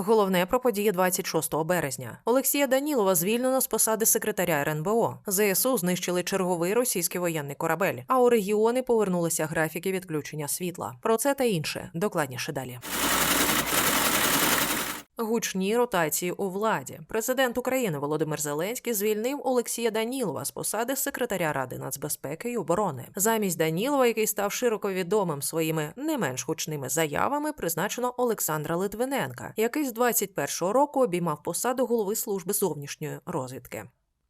Головне про події 26 березня. Олексія Данілова звільнено з посади секретаря РНБО. ЗСУ знищили черговий російський воєнний корабель. А у регіони повернулися графіки відключення світла. Про це та інше докладніше далі. Гучні ротації у владі. Президент України Володимир Зеленський звільнив Олексія Данілова з посади секретаря Ради нацбезпеки і оборони. Замість Данілова, який став широко відомим своїми не менш гучними заявами, призначено Олександра Литвиненка, який з 21-го року обіймав посаду голови служби зовнішньої розвідки.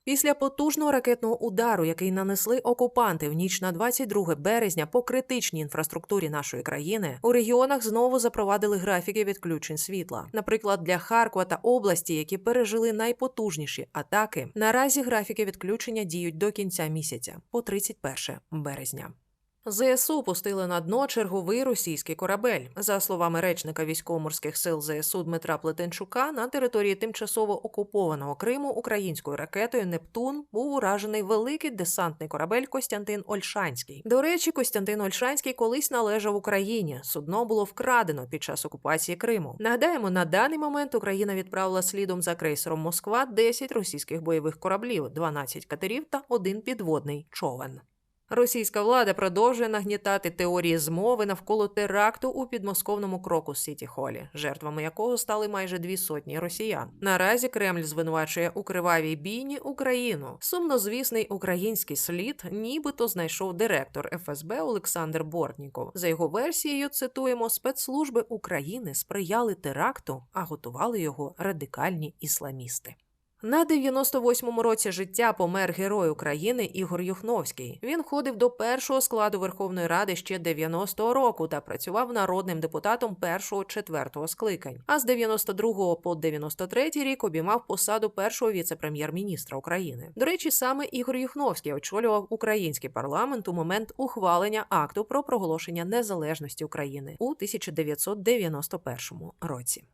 Після потужного ракетного удару, який нанесли окупанти в ніч на 22 березня по критичній інфраструктурі нашої країни, у регіонах знову запровадили графіки відключень світла. Наприклад, для Харкова та області, які пережили найпотужніші атаки, наразі графіки відключення діють до кінця місяця, по 31 березня. ЗСУ пустили на дно черговий російський корабель. За словами речника військово-морських сил ЗСУ Дмитра Плетенчука, на території тимчасово окупованого Криму українською ракетою Нептун був уражений великий десантний корабель Костянтин Ольшанський. До речі, Костянтин Ольшанський колись належав Україні. Судно було вкрадено під час окупації Криму. Нагадаємо, на даний момент Україна відправила слідом за крейсером Москва 10 російських бойових кораблів, 12 катерів та один підводний човен. Російська влада продовжує нагнітати теорії змови навколо теракту у підмосковному кроку Сіті Холі, жертвами якого стали майже дві сотні росіян. Наразі Кремль звинувачує у кривавій бійні Україну. Сумнозвісний український слід, нібито знайшов директор ФСБ Олександр Бортніков. За його версією, цитуємо, спецслужби України сприяли теракту, а готували його радикальні ісламісти. На 98-му році життя помер герой України Ігор Юхновський. Він входив до першого складу Верховної Ради ще 90-го року та працював народним депутатом першого четвертого скликань. А з 92-го по 93-й рік обіймав посаду першого віце-прем'єр-міністра України. До речі, саме Ігор Юхновський очолював український парламент у момент ухвалення акту про проголошення незалежності України у 1991 році.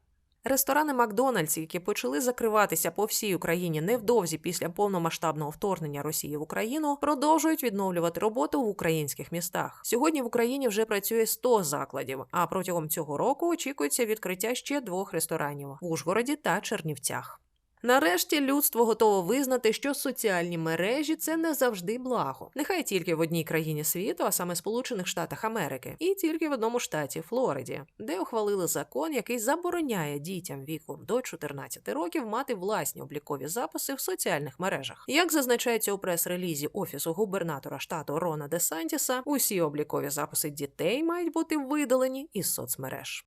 Ресторани Макдональдс, які почали закриватися по всій Україні невдовзі після повномасштабного вторгнення Росії в Україну, продовжують відновлювати роботу в українських містах. Сьогодні в Україні вже працює 100 закладів, а протягом цього року очікується відкриття ще двох ресторанів в Ужгороді та Чернівцях. Нарешті людство готово визнати, що соціальні мережі це не завжди благо. Нехай тільки в одній країні світу, а саме Сполучених Штатах Америки, і тільки в одному штаті Флориді, де ухвалили закон, який забороняє дітям віком до 14 років мати власні облікові записи в соціальних мережах. Як зазначається у прес-релізі офісу губернатора штату Рона Де Сантіса, усі облікові записи дітей мають бути видалені із соцмереж.